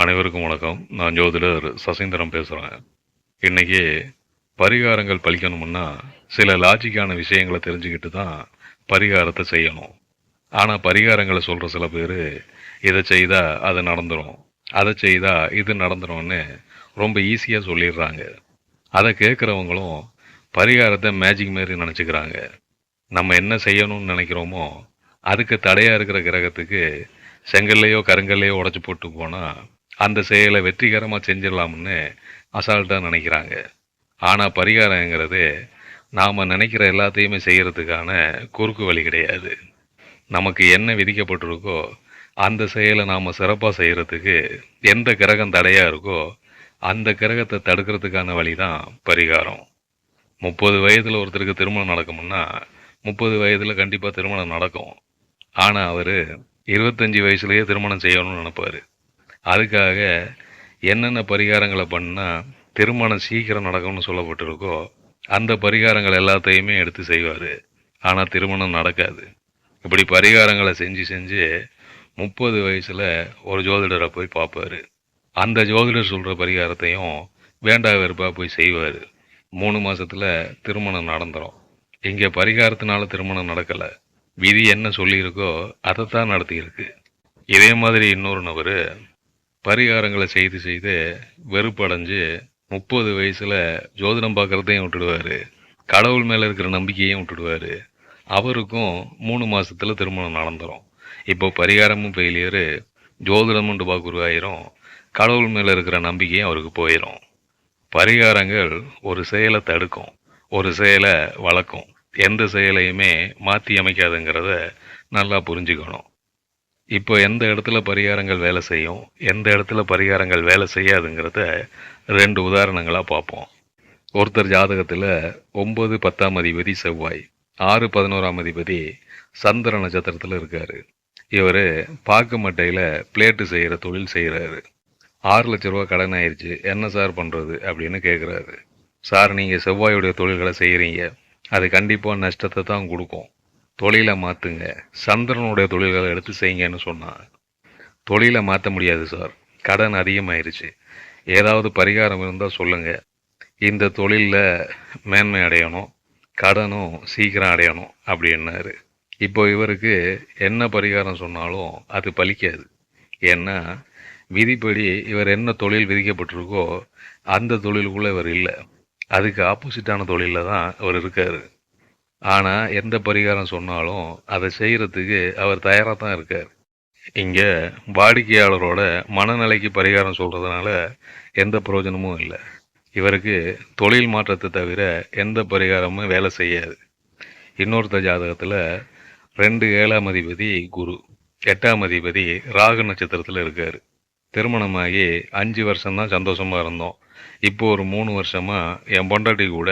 அனைவருக்கும் வணக்கம். நான் ஜோதிடர் சசீந்திரம் பேசுகிறேன் இன்னைக்கு பரிகாரங்கள் பழிக்கணும்னா சில லாஜிக்கான விஷயங்களை தெரிஞ்சுக்கிட்டு தான் பரிகாரத்தை செய்யணும். ஆனால் பரிகாரங்களை சொல்கிற சில பேர் இதை செய்தால் அது நடந்துடும் அதை செய்தால் இது நடந்துடும்னு ரொம்ப ஈஸியாக சொல்லிடுறாங்க. அதை கேட்குறவங்களும் பரிகாரத்தை மேஜிக் மாரி நினச்சிக்கிறாங்க. நம்ம என்ன செய்யணும்னு நினைக்கிறோமோ அதுக்கு தடையாக இருக்கிற கிரகத்துக்கு செங்கல்லையோ கருங்கல்லையோ உடச்சி போட்டு போனால் அந்த செயலை வெற்றிகரமாக செஞ்சிடலாம்னு அசால்ட்டாக நினைக்கிறாங்க. ஆனால் பரிகாரங்கிறது நாம் நினைக்கிற எல்லாத்தையுமே செய்கிறதுக்கான குறுக்கு வழி கிடையாது. நமக்கு என்ன விதிக்கப்பட்டிருக்கோ அந்த செயலை நாம் சிறப்பாக செய்கிறதுக்கு எந்த கிரகம் தடையாக இருக்கோ அந்த கிரகத்தை தடுக்கிறதுக்கான வழி தான் பரிகாரம். முப்பது வயதில் ஒருத்தருக்கு திருமணம் நடக்கும்னா முப்பது வயதில் கண்டிப்பாக திருமணம் நடக்கும். ஆனால் அவர் இருபத்தஞ்சி வயசுலேயே திருமணம் செய்யணும்னு நினைப்பார். அதுக்காக என்னென்ன பரிகாரங்களை பண்ணால் திருமணம் சீக்கிரம் நடக்கும்னு சொல்லப்பட்டிருக்கோ அந்த பரிகாரங்கள் எல்லாத்தையுமே எடுத்து செய்வார். ஆனால் திருமணம் நடக்காது. இப்படி பரிகாரங்களை செஞ்சு செஞ்சு முப்பது வயசில் ஒரு ஜோதிடரை போய் பார்ப்பாரு. அந்த ஜோதிடர் சொல்கிற பரிகாரத்தையும் வேண்டா வெறுப்பாக போய் செய்வார். மூணு மாதத்தில் திருமணம் நடந்துடும் இங்கே பரிகாரத்தினால திருமணம் நடக்கலை. விதி என்ன சொல்லியிருக்கோ அதைத்தான் நடத்தியிருக்கு. இதே மாதிரி இன்னொரு நபர் பரிகாரங்களை செய்து செய்து வெறுப்படைஞ்சு முப்பது வயசில் ஜோதிடம் பார்க்குறதையும் விட்டுடுவாரு. கடவுள் மேலே இருக்கிற நம்பிக்கையும் விட்டுடுவாரு. அவருக்கும் மூணு மாதத்தில் திருமணம் நடந்துரும். இப்போ பரிகாரமும் ஃபெயிலியரு ஜோதிடமும் டுபாக்குருவாயிரும் கடவுள் மேலே இருக்கிற நம்பிக்கையும் அவருக்கு போயிடும் பரிகாரங்கள் ஒரு செயலை தடுக்கும் ஒரு செயலை வளர்க்கும். எந்த செயலையுமே மாற்றி அமைக்காதுங்கிறத நல்லா புரிஞ்சுக்கணும். இப்போ எந்த இடத்துல பரிகாரங்கள் வேலை செய்யும் எந்த இடத்துல பரிகாரங்கள் வேலை செய்யாதுங்கிறத ரெண்டு உதாரணங்களாக பார்ப்போம். ஒருத்தர் ஜாதகத்தில் ஒம்பது பத்தாம் அதிபதி செவ்வாய் ஆறு பதினோராம் அதிபதி சந்திர நட்சத்திரத்தில் இருக்கார். இவர் பாக்கு மட்டையில் பிளேட்டு செய்கிற தொழில் செய்கிறாரு ஆறு லட்ச ரூபா கடன் ஆயிடுச்சு என்ன சார் பண்ணுறது அப்படின்னு கேட்குறாரு சார் நீங்கள் செவ்வாயுடைய தொழில்களை செய்கிறீங்க அது கண்டிப்பாக நஷ்டத்தை தான் கொடுக்கும். தொழிலை மாற்றுங்க சந்திரனுடைய தொழில்களை எடுத்து செய்யுங்கன்னு சொன்னான் தொழிலை மாற்ற முடியாது சார். கடன் அதிகமாயிருச்சு. ஏதாவது பரிகாரம் இருந்தால் சொல்லுங்கள் இந்த தொழிலில் மேன்மை அடையணும் கடனும் சீக்கிரம் அடையணும் அப்படின்னாரு. இப்போ இவருக்கு என்ன பரிகாரம் சொன்னாலும் அது பலிக்காது. ஏன்னா விதிப்படி இவர் என்ன தொழில் விதிக்கப்பட்டிருக்கோ அந்த தொழிலுக்குள்ளே இவர் இல்லை. அதுக்கு ஆப்போசிட்டான தொழிலில் தான் அவர் இருக்கார். ஆனால் எந்த பரிகாரம் சொன்னாலும் அதை செய்கிறதுக்கு அவர் தயாராக தான் இருக்கார். இங்கே வாடிக்கையாளரோட மனநிலைக்கு பரிகாரம் சொல்கிறதுனால எந்த பிரயோஜனமும் இல்லை. இவருக்கு தொழில் மாற்றத்தை தவிர எந்த பரிகாரமும் வேலை செய்யாது. இன்னொருத்த ஜாதகத்தில் ரெண்டு ஏழாம் அதிபதி குரு எட்டாம் அதிபதி ராகு நட்சத்திரத்தில் இருக்கார். திருமணமாகி அஞ்சு வருஷம்தான் சந்தோஷமாக இருந்தோம். இப்போ ஒரு மூணு வருஷமாக என் பொண்டாட்டி கூட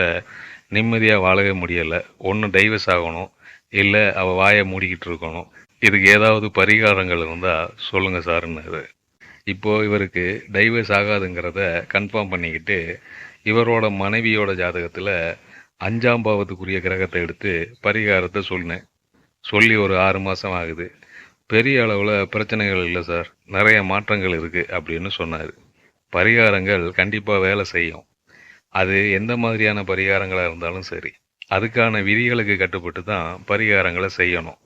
நிம்மதியாக வாழவே முடியலை. ஒன்று டைவர்ஸ் ஆகணும். இல்லை அவள் வாயை மூடிக்கிட்டு இருக்கணும். இதுக்கு ஏதாவது பரிகாரங்கள் இருந்தால் சொல்லுங்கள் சார்ன்னாரு இப்போது இவருக்கு டைவர்ஸ் ஆகாதுங்கிறத கன்ஃபார்ம் பண்ணிக்கிட்டு இவரோட மனைவியோட ஜாதகத்தில் அஞ்சாம் பாவத்துக்குரிய கிரகத்தை எடுத்து பரிகாரத்தை சொன்னேன் சொல்லி ஒரு ஆறு மாதம் ஆகுது. பெரிய அளவில் பிரச்சனைகள் இல்லை சார் நிறைய மாற்றங்கள் இருக்குது அப்படின்னு சொன்னார். பரிகாரங்கள் கண்டிப்பாக வேலை செய்யும். அது எந்த மாதிரியான பரிகாரங்களாக இருந்தாலும் சரி அதுக்கான விதிகளுக்கு கட்டுப்பட்டு தான் பரிகாரங்களை செய்யணும்.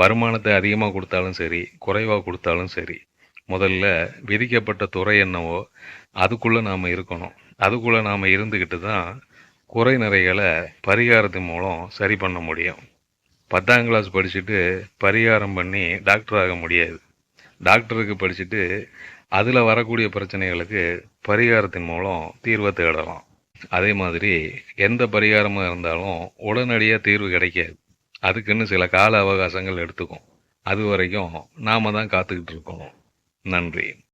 வருமானத்தை அதிகமாக கொடுத்தாலும் சரி குறைவாக கொடுத்தாலும் சரி முதல்ல விதிக்கப்பட்ட துறை என்னவோ அதுக்குள்ளே நாம் இருக்கணும். அதுக்குள்ளே நாம் இருந்துக்கிட்டு தான் குறை நிறைகளை பரிகாரத்தின் மூலம் சரி பண்ண முடியும். பத்தாம் கிளாஸ் படிச்சுட்டு பரிகாரம் பண்ணி டாக்டர் ஆக முடியாது. டாக்டருக்கு படிச்சுட்டு அதில் வரக்கூடிய பிரச்சனைகளுக்கு பரிகாரத்தின் மூலம் தீர்வை தேடலாம். அதே மாதிரி எந்த பரிகாரமாக இருந்தாலும் உடனடியாக தீர்வு கிடைக்காது. அதுக்குன்னு சில கால அவகாசங்கள் எடுத்துக்கும். அது வரைக்கும் நாம் தான் காத்துக்கிட்டு இருக்கணும். நன்றி.